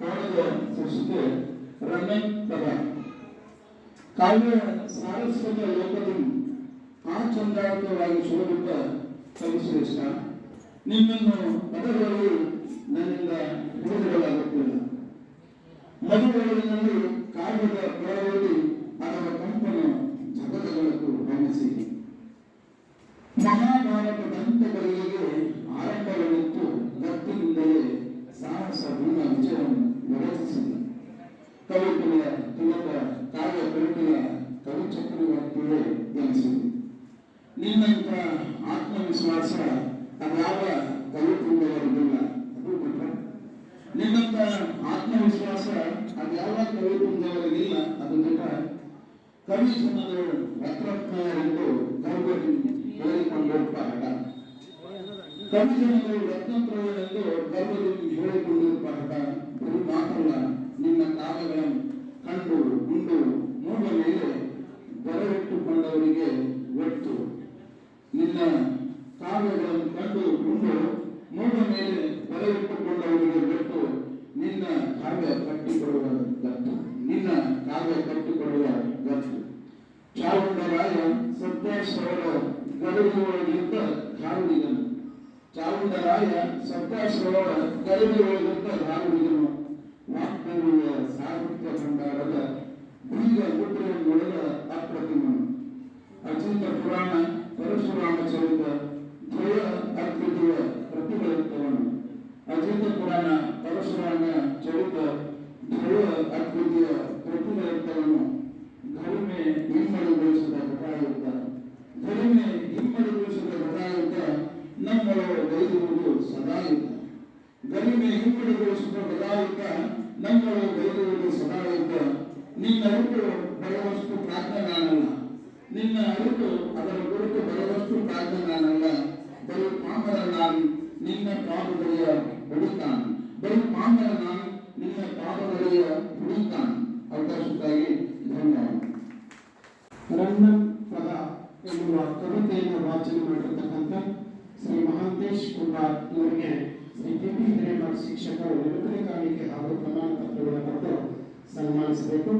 ಕಾವ್ಯದ ಸೃಷ್ಟಿ ರನ್ನನ್ ಪದ ಕಾವ್ಯ ಸಾರಸ್ವತ ಲೋಕದಲ್ಲಿ ಆ ಚಂದಾರ್ಥವಾಗಿ ಶೋಭಿತ ನಿಮ್ಮನ್ನು ಪದಗಳಲ್ಲಿ ನನ್ನಿಂದ ಹಿಡಿದಿಡಲಾಗುತ್ತಿಲ್ಲ ಮದುವೆಗಳಲ್ಲಿ ಕಾವ್ಯದ ಕೊಳದಲ್ಲಿ ಅದರ ಕಂಪನ ಜಗತ್ತುಗಳಕ್ಕೂ ಗಮನಿಸಿ ಮಹಾಭಾರತ ದಂತಗಳಿಗೆ ಆರಂಭಗಳಿತ್ತು ಗತ್ತಿನಿಂದಲೇ ಕವಿಕುಲ ತಿಲಕ ಕಾವ್ಯ ಕವಿಕುಲ ಕವಿ ಚಕ್ರವರ್ತಿಯೇ ಎನಿಸಿದೆ ನಿನ್ನಂತ ಆತ್ಮವಿಶ್ವಾಸ ಅದ್ಯಾವ ಕವಿತುಂಬವರಿಗಿಲ್ಲ ಅದು ಬಿಟ್ರೆ ನಿನ್ನಂತ ಆತ್ಮವಿಶ್ವಾಸ ಅದ್ಯಾವ ಕವಿತುಂಬವರಿಗಿಲ್ಲ ಅದು ಬಿಟ್ರೆ ಕವಿ ಜನರು ರತ್ನಜ್ಞರೆಂದು ಕವಿಗಳು ಹೇಳಿಕೊಂಡಿರುವ ಹಠ ಕವಿ ಜನರು ರತ್ನತ್ರಯವೆಂದು ಗರ್ವದಲ್ಲಿ ಹೇಳಿಕೊಂಡಿರುವ ಹಠ ಬರೀ ಮಾತ್ರಲ್ಲ ನಿನ್ನ ಕಾವ್ಯಗಳನ್ನು ಕಂಡು ಉಂಡು ನೋಡ ಮೇಲೆ ಬರವಿಟ್ಟುಕೊಂಡವರಿಗೆ ಒತ್ತು ನಿನ್ನ ಕಾವ್ಯಗಳನ್ನು ಕಂಡು ಉಂಡು ನೋಡ ಮೇಲೆ ಬರವಿಟ್ಟುಕೊಂಡವರಿಗೆ ಒಟ್ಟು ನಿನ್ನ ಕಾವ್ಯ ಕಟ್ಟಿಕೊಡುವ ಗತ್ತು ನಿನ್ನ ಕಾವ್ಯ ಕಟ್ಟಿಕೊಡುವ ಗತ್ತು ಚಾವುಂಡರಾಯ ಸತ್ಯಾಶ್ರವರ ಗರುಡಿಯೊಳಗಿದ್ದ ಧಾರುಡಿಗನು ಚಾವುಂಡರಾಯ ಸತ್ಯಾಶ್ರವರ ಗರುಡಿಯೊಳಗಿದ್ದ ಧಾರುಡಿಗನು ವಾಗ್ದೇವಿಯ ಸಾಹಿತ್ಯ ಭಂಡಾರದ ಬೀಗ ಕುಟುಂಬ ಅಪ್ರತಿಮನು ಗರಿಮೆ ಹಿಮ್ಮಡಿಗೊಳಿಸಿದ ಬದಲಾಯಿತ ನಮ್ಮಳು ಬೈದುವುದು ಸದಾ ಯುದ್ಧ ನಿನ್ನ ಅರಿತು ಬರುವಷ್ಟು ಪ್ರಾಜ್ಞ ನಾನಲ್ಲ ನಿನ್ನ ಅರಿತು ಅದರ ಕುರಿತು ಬರುವಷ್ಟು ಪ್ರಾಜ್ಞ ನಾನಲ್ಲ ಬರೀ ಪಾಮರ ನಾನು ನಿನ್ನ ಪಾದದಡಿಯ ಹುಡುಕಾನ್ ಬರೀ ಪಾಮರ ನಾನು ನಿನ್ನ ಪಾದದಡಿಯ ಹುಡುಕಾನ್ ಅವಕಾಶಕ್ಕಾಗಿ ಧನ್ಯವಾದ. ರಂಗನ್ ಪದ ಎನ್ನುವ ಕವಿತೆಯನ್ನು ವಾಚನ ಮಾಡಿರ್ತಕ್ಕಂಥ ಶ್ರೀ ಮಹಾಂತೇಶ್ ಕುಮಾರ್ ಇವರಿಗೆ ಶ್ರೀ ಟಿ ಪಿ ಹಿರೇಮಠ ಶಿಕ್ಷಕರು ನಿರಂತರ ಕಾರ್ಯಕ್ಕೆ ಹಾಗೂ ಪ್ರಮಾಣ ಪತ್ರವನ್ನು ಕೊಟ್ಟು ಸನ್ಮಾನಿಸಬೇಕು.